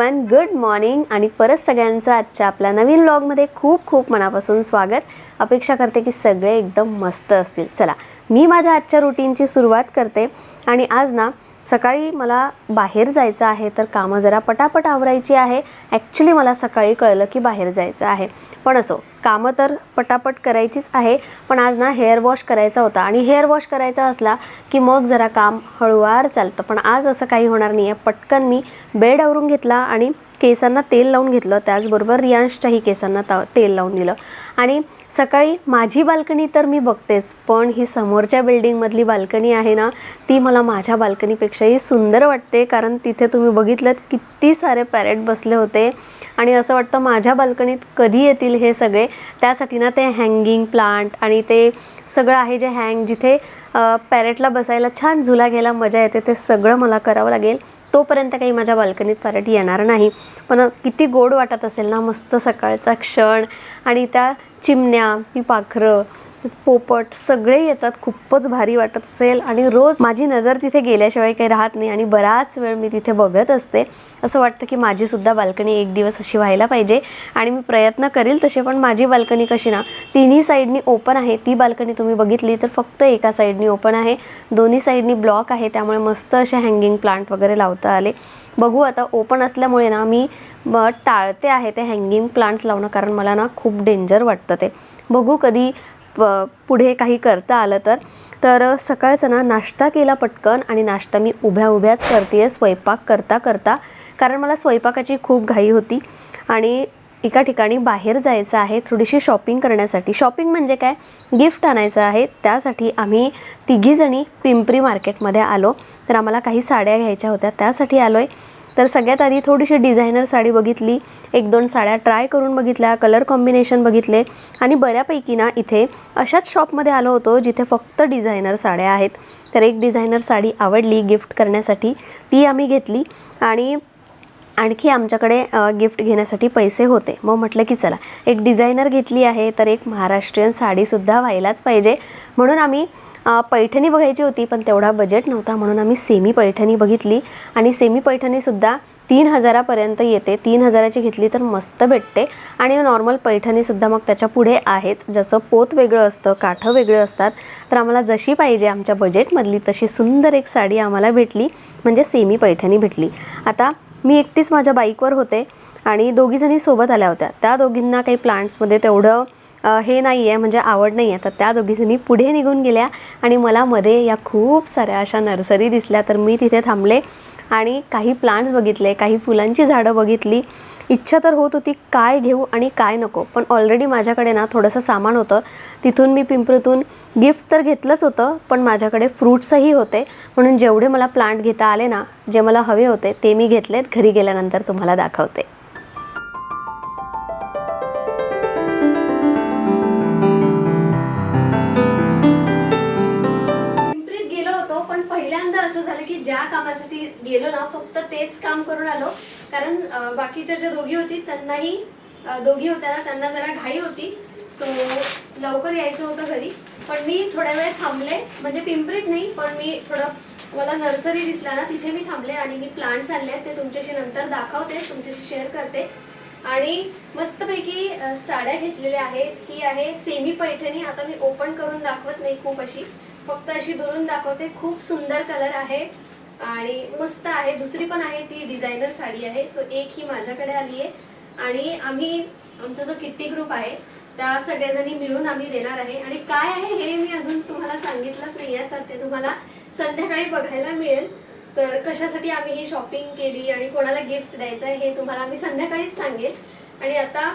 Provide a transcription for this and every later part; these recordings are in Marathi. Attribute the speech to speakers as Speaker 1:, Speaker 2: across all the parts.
Speaker 1: हाय गुड मॉर्निंग आणि परत सगळ्यांचं आजच्या आपल्या नवीन व्लॉगमध्ये खूप खूप मनापासून स्वागत. अपेक्षा करते की सगळे एकदम मस्त असतील. चला मी माझ्या आजच्या रुटीनची सुरुवात करते. आणि आज ना सकाळी मला बाहेर जायचं आहे तर कामं जरा पटापट आवरायची आहे. ॲक्च्युली मला सकाळी कळलं की बाहेर जायचं आहे. पण असो कामं तर पटापट करायचीच आहे पण आज ना हेअर वॉश करायचा होता आणि हेअर वॉश करायचा असला की मग जरा काम हळूवार चालतं. पण आज असं काही होणार नाही आहे पटकन मी बेड आवरून घेतला आणि केसांना तेल लावून घेतलं त्याचबरोबर रियांशच्याही केसांना ता तेल लावून दिलं. आणि सकाळी माझी बाल्कनी तर मी बघतेच पण ही समोरच्या बिल्डिंगमधली बाल्कनी आहे ना ती मला माझ्या बाल्कनीपेक्षाही सुंदर वाटते कारण तिथे तुम्ही बघितलं किती सारे पॅरेट बसले होते. आणि असं वाटतं माझ्या बाल्कनीत कधी येतील हे सगळे. त्यासाठी ना ते हँगिंग प्लांट आणि ते सगळं आहे जे हँग जिथे पॅरेटला बसायला छान झुला घ्यायला मजा येते ते सगळं मला करावं लागेल. तोपर्यंत काही माझ्या बाल्कनीत पराठी येणार नाही. पण किती गोड वाटत असेल ना मस्त सकाळचा क्षण आणि त्या चिमण्या ती पाखरं पोपट सगळे येतात खूपच भारी वाटत असेल. आणि रोज माझी नजर तिथे गेल्याशिवाय काही राहत नाही आणि बराच वेळ मी तिथे बघत असते. असं वाटतं की माझीसुद्धा बाल्कनी एक दिवस अशी व्हायला पाहिजे आणि मी प्रयत्न करेल तसे पण माझी बाल्कनी कशी ना तिन्ही साईडनी ओपन आहे. ती बाल्कनी तुम्ही बघितली तर फक्त एका साईडनी ओपन आहे. दोन्ही साईडनी ब्लॉक आहे त्यामुळे मस्त असे हँगिंग प्लांट वगैरे लावता आले. बघू आता ओपन असल्यामुळे ना मी टाळते आहे ते हँगिंग प्लांट्स लावणं कारण मला ना खूप डेंजर वाटतं ते. बघू कधी प पुढे काही करता आलं तर तर सकाळचं ना नाश्ता केला पटकन आणि नाश्ता मी उभ्या उभ्याच करते आहे स्वयंपाक करता करता. कारण मला स्वयंपाकाची खूप घाई होती आणि एका ठिकाणी बाहेर जायचं आहे थोडीशी शॉपिंग करण्यासाठी. शॉपिंग म्हणजे काय? गिफ्ट आणायचं आहे. त्यासाठी आम्ही तिघीजणी पिंपरी मार्केटमध्ये आलो. तर आम्हाला काही साड्या घ्यायच्या होत्या. त्यासाठी आलो आहे तर सगळ्यात आधी थोडीशी डिझायनर साडी बघितली एक दोन साड्या ट्राय करून बघितल्या कलर कॉम्बिनेशन बघितले आणि बऱ्यापैकी ना इथे अशाच शॉपमध्ये आलो होतो जिथे फक्त डिझायनर साड्या आहेत. तर एक डिझायनर साडी आवडली गिफ्ट करण्यासाठी ती आम्ही घेतली आणि आणखी आमच्याकडे गिफ्ट घेण्यासाठी पैसे होते. मग म्हटलं की चला एक डिझायनर घेतली आहे तर एक महाराष्ट्रीयन साडीसुद्धा व्हायलाच पाहिजे. म्हणून आम्ही पैठणी बघायची होती पण तेवढा बजेट नव्हता म्हणून आम्ही सेमी पैठणी बघितली. आणि सेमी पैठणीसुद्धा तीन हजारापर्यंत येते. तीन हजाराची घेतली तर मस्त भेटते. आणि नॉर्मल पैठणीसुद्धा मग त्याच्या पुढे आहेच. ज्याचं पोत वेगळं असतं काठं वेगळं असतात तर आम्हाला जशी पाहिजे आमच्या बजेटमधली तशी सुंदर एक साडी आम्हाला भेटली. म्हणजे सेमी पैठणी भेटली. आता मी एकटीच माझ्या बाईकवर होते आणि दोघीजणी सोबत आल्या होत्या. त्या दोघींना काही प्लांट्समध्ये तेवढं हे नाही आहे म्हणजे आवड नाही आहे तर त्या दोघीजणी पुढे निघून गेल्या आणि मला मध्ये या खूप साऱ्या अशा नर्सरी दिसल्या. तर मी तिथे थांबले आणि काही प्लांट्स बघितले काही फुलांची झाडं बघितली. इच्छा तर होत होती काय घेऊ आणि काय नको. पण ऑलरेडी माझ्याकडे ना थोडंसं सामान होतं. तिथून मी पिंपरीतून गिफ्ट तर घेतलंच होतं पण माझ्याकडे फ्रूट्सही होते. म्हणून जेवढे मला प्लांट घेता आले ना जे मला हवे होते ते मी घेतलेत. घरी गेल्यानंतर तुम्हाला दाखवते. बाकीच्या ज्या दोघी होती त्यांनाही दोघी होत्या ना त्यांना जरा घाई होती. सो लवकर यायचं होतं घरी. पण मी थोड्या वेळ थांबले. म्हणजे पिंपरीत नाही पण मी थोडं मला नर्सरी दिसला ना तिथे मी थांबले आणि मी प्लांट्स आणले आहेत. ते तुमच्याशी नंतर दाखवते तुमच्याशी शेअर करते. आणि मस्तपैकी साड्या घेतलेल्या आहेत. ही आहे सेमी पैठणी. आता मी ओपन करून दाखवत नाही खूप अशी. फक्त अशी दुरून दाखवते. खूप सुंदर कलर आहे. आणि मस्त आहे. दुसरी पण आहे ती डिझायनर साडी आहे. सो एक ही माझ्याकडे आली आहे. आणि आम्ही आमचा जो किट्टी ग्रुप आहे त्या सगळ्याजणी मिळून आम्ही देणार आहे. आणि काय आहे हे मी अजून तुम्हाला सांगितलंच नाही आहे तर ते तुम्हाला संध्याकाळी बघायला मिळेल. तर कशासाठी आम्ही ही शॉपिंग केली आणि कोणाला गिफ्ट द्यायचं आहे हे तुम्हाला आम्ही संध्याकाळीच सांगेल. आणि आता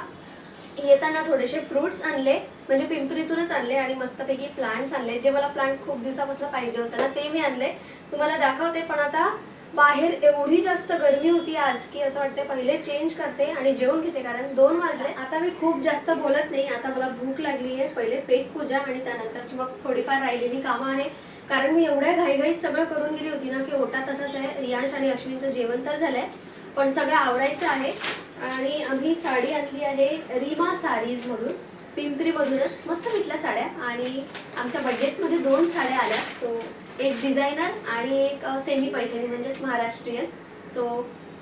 Speaker 1: येताना थोडेसे फ्रुट्स आणले. म्हणजे पिंपरीतूनच आणले आणि मस्तपैकी प्लांट्स आणले. जे मला प्लांट खूप दिवसापासून पाहिजे होतं ना ते मी आणले. तुम्हाला दाखवते पण आता बाहेर एवढी जास्त गर्मी होती आज की असं वाटते पहिले चेंज करते आणि जेवण घेते कारण दोन वाजले. आता मी खूप जास्त बोलत नाही आता मला भूक लागली आहे. पहिले पेट पूजा आणि त्यानंतरची मग थोडीफार राहिलेली कामं आहे. कारण मी एवढ्या घाईघाईत सगळं करून गेली होती ना की ओटा तसाच आहे. रियांश आणि अश्विनचं जेवण तर झालंय पण सगळं आवडायचं आहे. आणि आम्ही साडी आणली आहे रीमा सारीज पिंपरी मधूनच मस्त भेटल्या साड्या आणि आमच्या बजेटमध्ये दोन साड्या आल्या. सो एक डिझायनर आणि एक सेमी पैठणी म्हणजेच महाराष्ट्रीयन. सो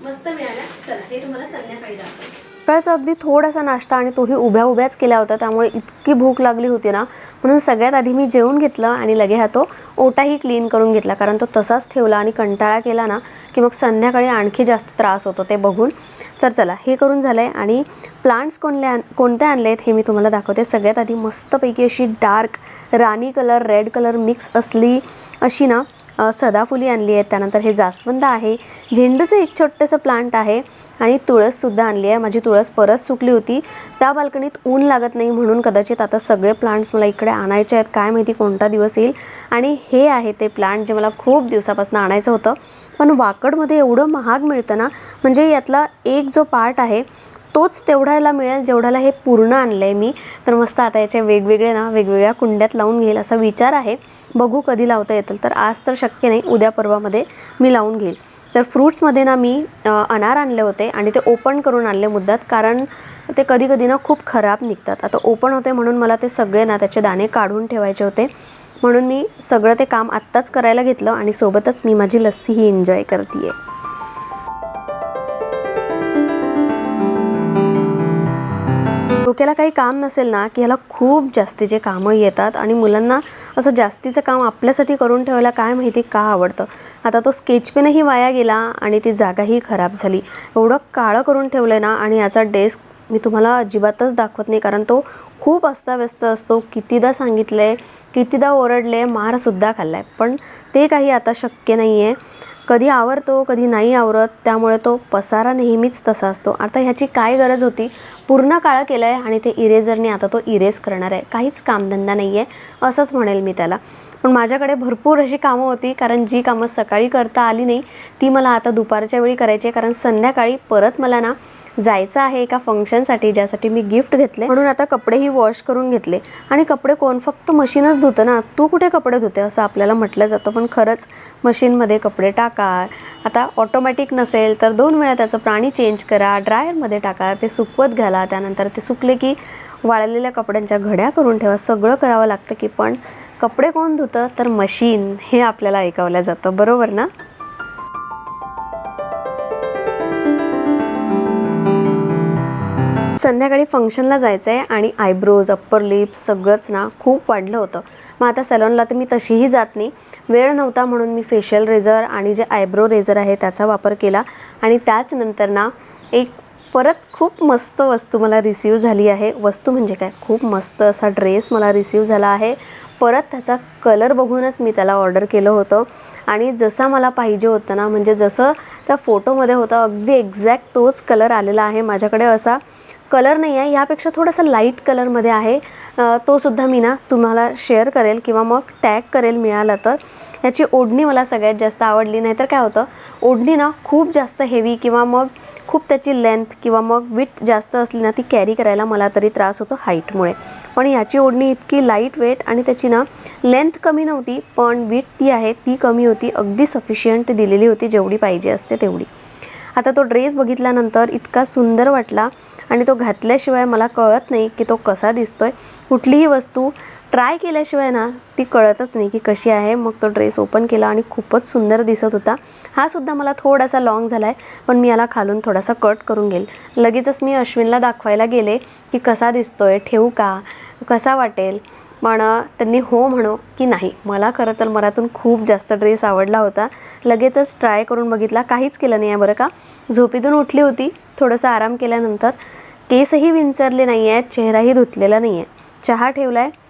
Speaker 1: मस्त मिळाल्या. चला हे तुम्हाला संध्याकाळी दाखवते. सकाळचा अगदी थोडासा नाश्ता आणि तोही उभ्या उभ्याच केला होता त्यामुळे इतकी भूक लागली होती ना. म्हणून सगळ्यात आधी मी जेवून घेतलं आणि लगे हा तो ओटाही क्लीन करून घेतला कारण तो तसाच ठेवला आणि कंटाळा केला ना की मग संध्याकाळी आणखी जास्त त्रास होतो ते बघून. तर चला हे करून झालं आहे आणि प्लांट्स कोणले आण कोणते आणले आहेत हे मी तुम्हाला दाखवते. सगळ्यात आधी मस्तपैकी अशी डार्क राणी कलर रेड कलर मिक्स असली अशी ना सदाफुली आणली आहेत. त्यानंतर हे जास्वंद आहे. झेंडूचं एक छोटंसं प्लांट आहे. आणि तुळससुद्धा आणली आहे. माझी तुळस परत सुकली होती. त्या बाल्कनीत ऊन लागत नाही म्हणून कदाचित आता सगळे प्लांट्स मला इकडे आणायचे आहेत. काय माहिती कोणता दिवस येईल. आणि हे आहे ते प्लांट जे मला खूप दिवसापासून आणायचं होतं. पण वाकडमध्ये एवढं महाग मिळतं ना म्हणजे यातला एक जो पार्ट आहे तोच तेवढ्याला मिळेल जेवढ्याला हे पूर्ण आणलं आहे मी. तर मस्त आता याचे वेगवेगळे ना वेगवेगळ्या कुंड्यात लावून घेईल असा विचार आहे. बघू कधी लावता येतील. तर आज तर शक्य नाही उद्या पर्वामध्ये मी लावून घेईल. तर फ्रूट्समध्ये ना मी अनार आणले होते आणि ते ओपन करून आणले मुद्दात कारण ते कधी कधी ना खूप खराब निघतात. आता ओपन होते म्हणून मला ते सगळे ना त्याचे दाणे काढून ठेवायचे होते. म्हणून मी सगळं ते काम आत्ताच करायला घेतलं आणि सोबतच मी माझी लस्सीही एन्जॉय करते आहे डोक्याला काही काम नसेल ना की ह्याला खूप जास्तीचे कामं येतात आणि मुलांना असं जास्तीचं काम आपल्यासाठी करून ठेवायला काय माहिती का आवडतं. आता तो स्केच पेनही वाया गेला आणि ती जागाही खराब झाली. एवढं काळं करून ठेवलं आहे ना आणि याचा डेस्क मी तुम्हाला अजिबातच दाखवत नाही कारण तो खूप अस्ताव्यस्त असतो. कितीदा सांगितलं आहे कितीदा ओरडले मारसुद्धा खाल्ला आहे पण ते काही आता शक्य नाही आहे कधी आवरतो कधी नाही आवरत त्यामुळे तो पसारा नेहमीच तसा असतो. आता ह्याची काय गरज होती? पूर्ण काळं केलं आहे आणि ते इरेझरने आता तो इरेज करणार आहे. काहीच कामधंदा नाही आहे असंच म्हणेल मी त्याला. पण माझ्याकडे भरपूर अशी कामं होती कारण जी कामं सकाळी करता आली नाही ती मला आता दुपारच्या वेळी करायची आहे कारण संध्याकाळी परत मला ना जायचं आहे एका फंक्शनसाठी ज्यासाठी मी गिफ्ट घेतले. म्हणून आता कपडेही वॉश करून घेतले. आणि कपडे कोण फक्त मशीनच धुतं ना. तू कुठे कपडे धुते असं आपल्याला म्हटलं जातं. पण खरंच मशीनमध्ये कपडे टाका. आता ऑटोमॅटिक नसेल तर दोन वेळा त्याचं प्राणी चेंज करा. ड्रायरमध्ये टाका. ते सुकवत घाला. त्यानंतर ते सुकले की वाळलेल्या कपड्यांच्या घड्या करून ठेवा. सगळं करावं लागतं की पण कपडे कोण धुतं? तर मशीन हे आपल्याला ऐकवलं जातं. बरोबर ना? संध्याकाळी फंक्शनला जायचं आहे आणि आयब्रोज अप्पर लिप्स सगळंच ना खूप वाढलं होतं. मग आता सॅलॉनला तर मी तशीही जात नाही. वेळ नव्हता म्हणून मी फेशियल रेझर आणि जे आयब्रो रेझर आहे त्याचा वापर केला. आणि त्याच नंतर ना एक परत खूप मस्त वस्तू मला रिसीव झाली आहे. वस्तू म्हणजे काय? खूप मस्त असा ड्रेस मला रिसीव झाला आहे. परत त्याचा कलर बघूनच मी त्याला ऑर्डर केलं होतं. आणि जसा मला पाहिजे होतं ना म्हणजे जसं त्या फोटोमध्ये होता अगदी एक्झॅक्ट तोच कलर आलेला आहे माझ्याकडे असा. कलर नाही आहे यापेक्षा थोडासा लाइट कलरमध्ये आहे. तो सुद्धा मी ना तुम्हाला शेअर करेल किंवा मग टॅग करेल मिळालं तर. याची ओढणी मला सगळ्यात जास्त आवडली. नाहीतर काय होतं ओढणी ना खूप जास्त हेवी किंवा मग खूप त्याची लेंथ किंवा मग विथ जास्त असली ना ती कॅरी करायला मला तरी त्रास होतो हाईटमुळे पण याची ओढणी इतकी लाइट वेट आणि त्याची ना लेंथ कमी नव्हती पण विथ ती आहे ती कमी होती. अगदी सफिशियंट दिलेली होती जेवढी पाहिजे असते तेवढी. आता तो ड्रेस बघितल्यानंतर इतका सुंदर वाटला आणि तो घातल्याशिवाय मला कळत नाही की तो कसा दिसतोय. कुठलीही वस्तू ट्राय केल्याशिवाय ना ती कळतच नाही की कशी आहे. मग तो ड्रेस ओपन केला आणि खूपच सुंदर दिसत होता. हा सुद्धा मला थोडासा लॉंग झाला आहे पण मी याला खालून थोडासा कट करून घेईल. लगेचच मी अश्विनला दाखवायला गेले की कसा दिसतोय ठेवू का? कसा वाटेल? पण त्यांनी हो म्हणो की नाही. मला खरं तर मनातून खूप जास्त ड्रेस आवडला होता. लगेचच ट्राय करून बघितला. काहीच केलं नाही आहे बरं का. झोपेतून उठली होती. थोडंसं आराम केल्यानंतर केसही विंचरले नाही आहेत. चेहराही धुतलेला नाही आहे. चहा ठेवला आहे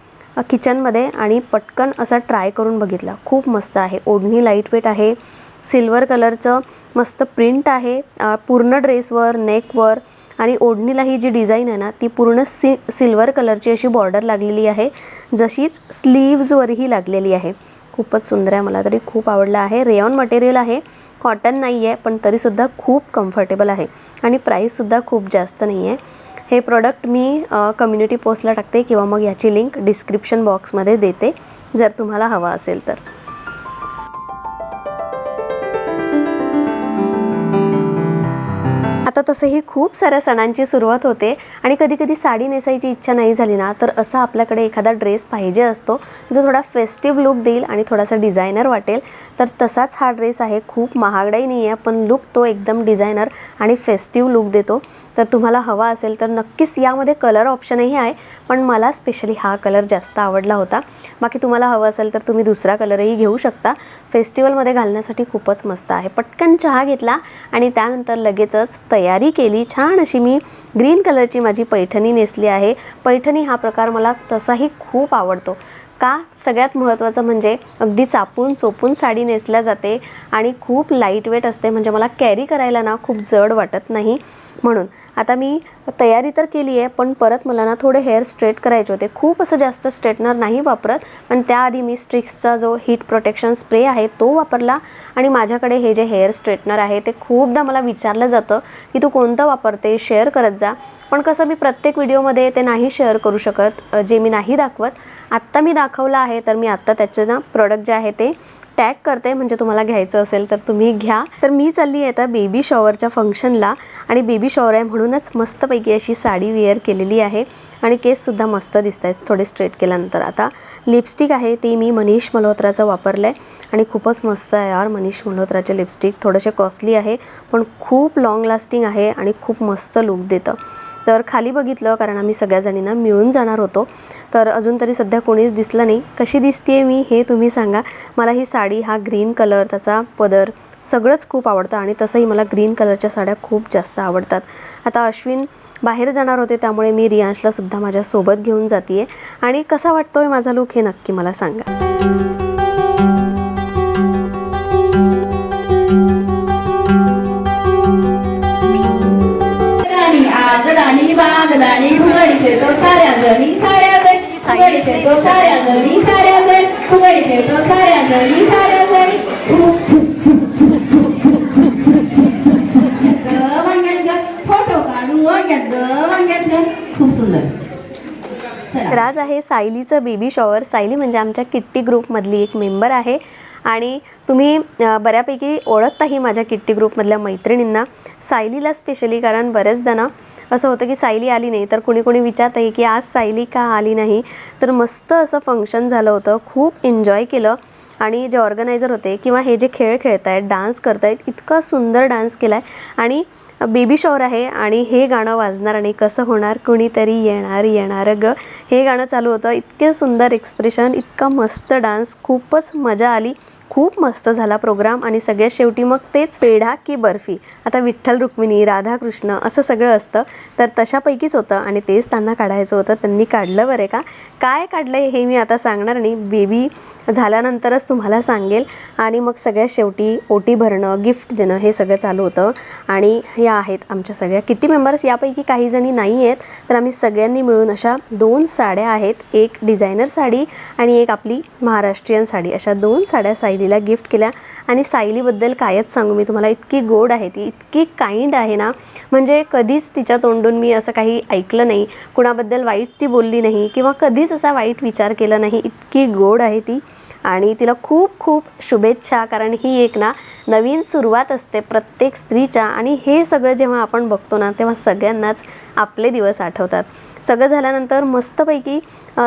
Speaker 1: किचनमध्ये आणि पटकन असा ट्राय करून बघितला. खूप मस्त आहे. ओढणी लाइट वेट आहे. सिल्वर कलरचं मस्त प्रिंट आहे. पूर्ण ड्रेसवर नेकवर आणि ओढणीला ही जी डिझाईन आहे ना ती पूर्ण सि सिल्वर कलरची अशी बॉर्डर लागलेली आहे. जशीच स्लीव्जवरही लागलेली आहे. खूपच सुंदर आहे मला तरी खूप आवडलं आहे. रेयॉन मटेरियल आहे कॉटन नाही आहे पण तरीसुद्धा खूप कम्फर्टेबल आहे आणि प्राईससुद्धा खूप जास्त नाही आहे हे प्रॉडक्ट मी कम्युनिटी पोस्टला टाकते किंवा मग याची लिंक डिस्क्रिप्शन बॉक्समध्ये देते जर तुम्हाला हवा असेल तर. आता तसंही खूप साऱ्या सणांची सुरुवात होते आणि कधी कधी साडी नेसायची इच्छा नाही झाली ना तर असा आपल्याकडे एखादा ड्रेस पाहिजे असतो जो थोडा फेस्टिव्ह लुक देईल आणि थोडासा डिझायनर वाटेल. तर तसाच हा ड्रेस आहे खूप महागडाही नाही आहे पण लुक तो एकदम डिझायनर आणि फेस्टिव्ह लुक देतो. तर तुम्हाला हवा असेल तर नक्कीच यामध्ये कलर ऑप्शनही आहे पण मला स्पेशली हा कलर जास्त आवडला होता. बाकी तुम्हाला हवं असेल तर तुम्ही दुसरा कलरही घेऊ शकता. फेस्टिवलमध्ये घालण्यासाठी खूपच मस्त आहे. पटकन चहा घेतला आणि त्यानंतर लगेचच तयार तयारी केली. छान अशी मी ग्रीन कलरची माझी पैठणी नेसली आहे. पैठणी हा प्रकार मला तसाही खूप आवडतो. का? सगळ्यात महत्त्वाचं म्हणजे अगदी चापून चोपून साडी नेसल्या जाते आणि खूप लाइट वेट असते. म्हणजे मला कॅरी करायला ना खूप जड वाटत नाही. म्हणून आता मी तयारी तर केली आहे पण परत मला ना थोडे हेअर स्ट्रेट करायचे होते. खूप असं जास्त स्ट्रेटनर नाही वापरत पण त्याआधी मी स्ट्रिक्सचा जो हीट प्रोटेक्शन स्प्रे आहे तो वापरला आणि माझ्याकडे हे जे हेअर स्ट्रेटनर आहे ते खूपदा मला विचारलं जातं की तू कोणतं वापरते शेअर करत जा. पण कसं मी प्रत्येक व्हिडिओमध्ये ते नाही शेअर करू शकत जे मी नाही दाखवत. आत्ता मी दाखवलं आहे तर मी आत्ता त्याचे ना प्रोडक्ट जे आहे ते टॅग करते म्हणजे तुम्हाला घ्यायचं असेल तर तुम्ही घ्या. तर मी चालली आहे आता बेबी शॉवरच्या फंक्शनला आणि बेबी शॉवर आहे म्हणूनच मस्तपैकी अशी साडी वेअर केलेली आहे आणि केससुद्धा मस्त दिसत आहेत थोडे स्ट्रेट केल्यानंतर. आता लिपस्टिक आहे ती मी मनीष मल्होत्राचं वापरलं आहे आणि खूपच मस्त आहे यार मनीष मल्होत्राचे लिपस्टिक थोडेसे कॉस्टली आहे पण खूप लाँग लास्टिंग आहे आणि खूप मस्त लुक देतं. तर खाली बघितलं कारण आम्ही सगळ्या जणींना मिळून जाणार होतो. तर अजून तरी सध्या कोणीच दिसलं नाही. कशी दिसते मी हे तुम्ही सांगा. मला ही साडी हा ग्रीन कलर त्याचा पदर सगळंच खूप आवडतं आणि तसंही मला ग्रीन कलरच्या साड्या खूप जास्त आवडतात. आता अश्विन बाहेर जाणार होते त्यामुळे मी रियांशला सुद्धा माझ्यासोबत घेऊन जाते आहे आणि कसा वाटतोय माझा लुक हे नक्की मला सांगा.
Speaker 2: आग बाग राणी फुगडी खेळतो साऱ्या जणी साऱ्या जणी फुगडी खेळतो साऱ्या जणी साऱ्या जणी फुगडी खेळतो साऱ्या जणी साऱ्या जणी वांग्यात ग फोटो काढू वांग्यात ग वांग्यात ग. खूप सुंदर.
Speaker 1: राज आहे सायलीचं बेबी शॉवर सायली म्हणजे आमच्या किट्टी ग्रुपमधली एक मेंबर आहे. आणि तुम्ही बऱ्यापैकी ओळखताही माझ्या किट्टी ग्रुपमधल्या मैत्रिणींना. सायलीला स्पेशली कारण बरेचदा ना असं होतं की सायली आली नाही तर कुणी कुणी विचारतंही की आज सायली का आली नाही? तर मस्त असं फंक्शन झालं होतं. खूप एन्जॉय केलं. आणि जे ऑर्गनायझर होते किंवा हे जे खेळ खेळत आहेत डान्स करत आहेत इतका सुंदर डान्स केला आहे आणि बेबी शॉवर आहे आणि हे गाणं वाजणार आणि कसं होणार कुणीतरी येणार येणार ग. हे गाणं चालू होतं. इतके सुंदर एक्सप्रेशन इतका मस्त डान्स खूपच मजा आली. खूप मस्त झाला प्रोग्राम आणि सगळ्यात शेवटी मग तेच पेढा की बर्फी. आता विठ्ठल रुक्मिणी राधाकृष्ण असं सगळं असतं. तर तशापैकीच होतं आणि तेच त्यांना काढायचं होतं. त्यांनी काढलं बरे का? काय काढलं हे मी आता सांगणार नाही बेबी झाल्यानंतरच तुम्हाला सांगेल. आणि मग सगळ्यात शेवटी ओटी भरणं गिफ्ट देणं हे सगळं चालू होतं. आणि या आहेत आमच्या सगळ्या किट्टी मेंबर्स. यापैकी काही जणी नाही आहेत. तर आम्ही सगळ्यांनी मिळून अशा दोन साड्या आहेत. एक डिझायनर साडी आणि एक आपली महाराष्ट्रीयन साडी. अशा दोन साड्या सायलीला गिफ्ट केल्या. आणि सायलीबद्दल कायच सांगू मी तुम्हाला इतकी गोड आहे ती इतकी काइंड आहे ना. म्हणजे कधीच तिच्या तोंडून मी असं काही ऐकलं नाही. कुणाबद्दल वाईट ती बोलली नाही किंवा कधीच असा वाईट विचार केला नाही. इतकी गोड आहे ती. आणि तिला खूप खूप शुभेच्छा कारण ही एक ना नवीन सुरुवात असते प्रत्येक स्त्रीच्या. आणि हे सगळं जेव्हा आपण बघतो ना तेव्हा सगळ्यांनाच आपले दिवस आठवतात. सगळं झाल्यानंतर मस्तपैकी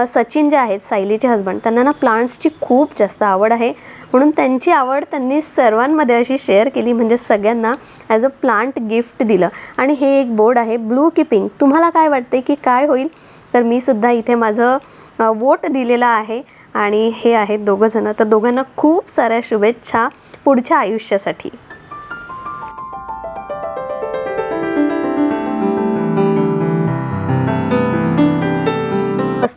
Speaker 1: सचिन जे आहेत सायलीचे हस्बंड त्यांना ना प्लांट्सची खूप जास्त आवड आहे. म्हणून त्यांची आवड त्यांनी सर्वांमध्ये अशी शेअर केली म्हणजे सगळ्यांना ॲज अ प्लांट गिफ्ट दिलं. आणि हे एक बोर्ड आहे ब्लू किपिंग तुम्हाला काय वाटते की काय होईल? तर मी सुद्धा इथे माझं वोट दिलेलं आहे. आणि हे आहेत दोघंजणं तर दोघांना खूप साऱ्या शुभेच्छा पुढच्या आयुष्यासाठी.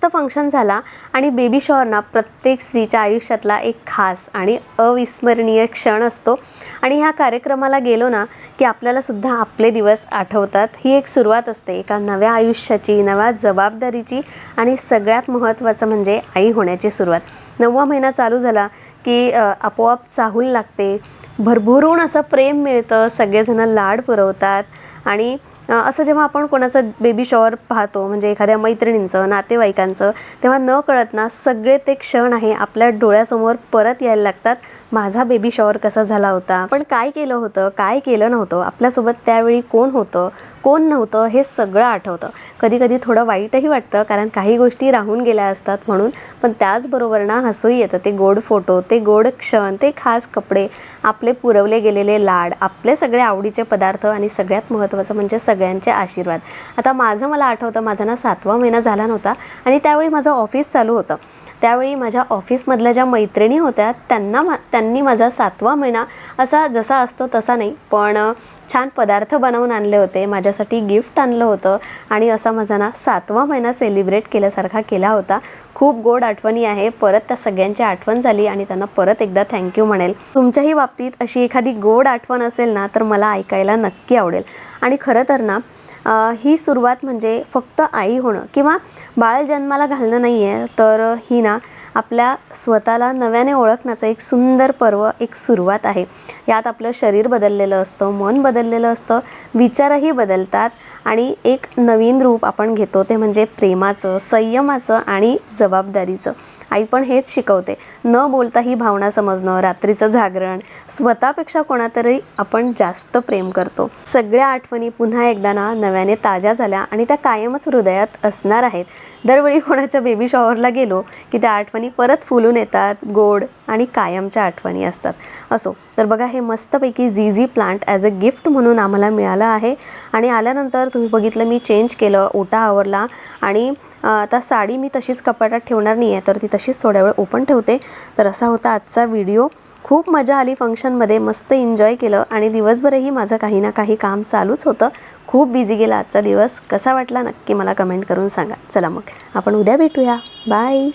Speaker 1: फंक्शन झाला आणि बेबी शॉवरना प्रत्येक स्त्रीच्या आयुष्यातला एक खास आणि अविस्मरणीय क्षण असतो. आणि ह्या कार्यक्रमाला गेलो ना की आपल्यालासुद्धा आपले दिवस आठवतात. ही एक सुरुवात असते एका नव्या आयुष्याची नव्या जबाबदारीची आणि सगळ्यात महत्त्वाचं म्हणजे आई होण्याची सुरुवात. नववा महिना चालू झाला की आपोआप चाहूल लागते. भरभरून असं प्रेम मिळतं. सगळेजणं लाड पुरवतात आणि असं जेव्हा आपण कोणाचं बेबी शॉवर पाहतो म्हणजे एखाद्या मैत्रिणींचं नातेवाईकांचं तेव्हा न कळत ना सगळे ते क्षण आहे आपल्या डोळ्यासमोर परत यायला लागतात माझा बेबी शॉवर कसा झाला होता? पण काय केलं होतं? काय केलं नव्हतं? आपल्यासोबत त्यावेळी कोण होतं? कोण नव्हतं? हे सगळं आठवतं. कधी कधी थोडं वाईटही वाटतं कारण काही गोष्टी राहून गेल्या असतात म्हणून पण त्याचबरोबर ना हसूही येतं. ते गोड फोटो ते गोड क्षण ते खास कपडे आपले पुरवले गेलेले लाड आपले सगळे आवडीचे पदार्थ आणि सगळ्यात महत्त्वाचं म्हणजे सगळ्यांचे आशीर्वाद. आता माझं मला आठवतं माझा ना सातवा महिना झाला नव्हता आणि त्यावेळी माझं ऑफिस चालू होतं. त्यावेळी माझ्या ऑफिसमधल्या ज्या मैत्रिणी होत्या त्यांना मा त्यांनी माझा सातवा महिना असा जसा असतो तसा नाही पण छान पदार्थ बनवून आणले होते माझ्यासाठी गिफ्ट आणलं होतं आणि असा माझा ना सातवा महिना सेलिब्रेट केल्यासारखा केला होता. खूप गोड आठवणी आहे. परत त्या सगळ्यांची आठवण झाली आणि त्यांना परत एकदा थँक्यू म्हणेल. तुमच्याही बाबतीत अशी एखादी गोड आठवण असेल ना तर मला ऐकायला नक्की आवडेल. आणि खरं तर ना ही सुरुवात म्हणजे फक्त आई होणं किंवा बाळ जन्माला घालणं नाही आहे तर ही ना आपल्या स्वतःला नव्याने ओळखण्याचं एक सुंदर पर्व एक सुरुवात आहे. यात आपलं शरीर बदललेलं असतं मन बदललेलं असतं विचारही बदलतात आणि एक नवीन रूप आपण घेतो ते म्हणजे प्रेमाचं संयमाचं आणि जबाबदारीचं. आई पण हेच शिकवते न बोलता ही भावना समजणं रात्रीचं जागरण स्वतःपेक्षा कोणातरी आपण जास्त प्रेम करतो. सगळ्या आठवणी पुन्हा एकदा ना नव्याने ताज्या झाल्या आणि त्या कायमच हृदयात असणार आहेत. दरवेळी कोणाच्या बेबी शॉवरला गेलो की त्या आठवणी परत फुलून येतात गोड आणि कायमच्या आठवणी असतात. असो तर बघा हे मस्तपैकी झीझी प्लांट ॲज अ गिफ्ट म्हणून आम्हाला मिळालं आहे. आणि आल्यानंतर तुम्ही बघितलं मी चेंज केलं ओटा आवरला आणि आता साडी मी तशीच कपाटात ठेवणार नाही आहे तर ती तशीच थोड्या वेळ ओपन ठेवते. तर असा होता आजचा व्हिडिओ खूप मजा आली फंक्शनमध्ये मस्त एन्जॉय केलं आणि दिवसभरही माझं काही ना काही काम चालूच होतं. खूप बिझी गेला आजचा दिवस. कसा वाटला नक्की मला कमेंट करून सांगा. चला मग आपण उद्या भेटूया. बाय.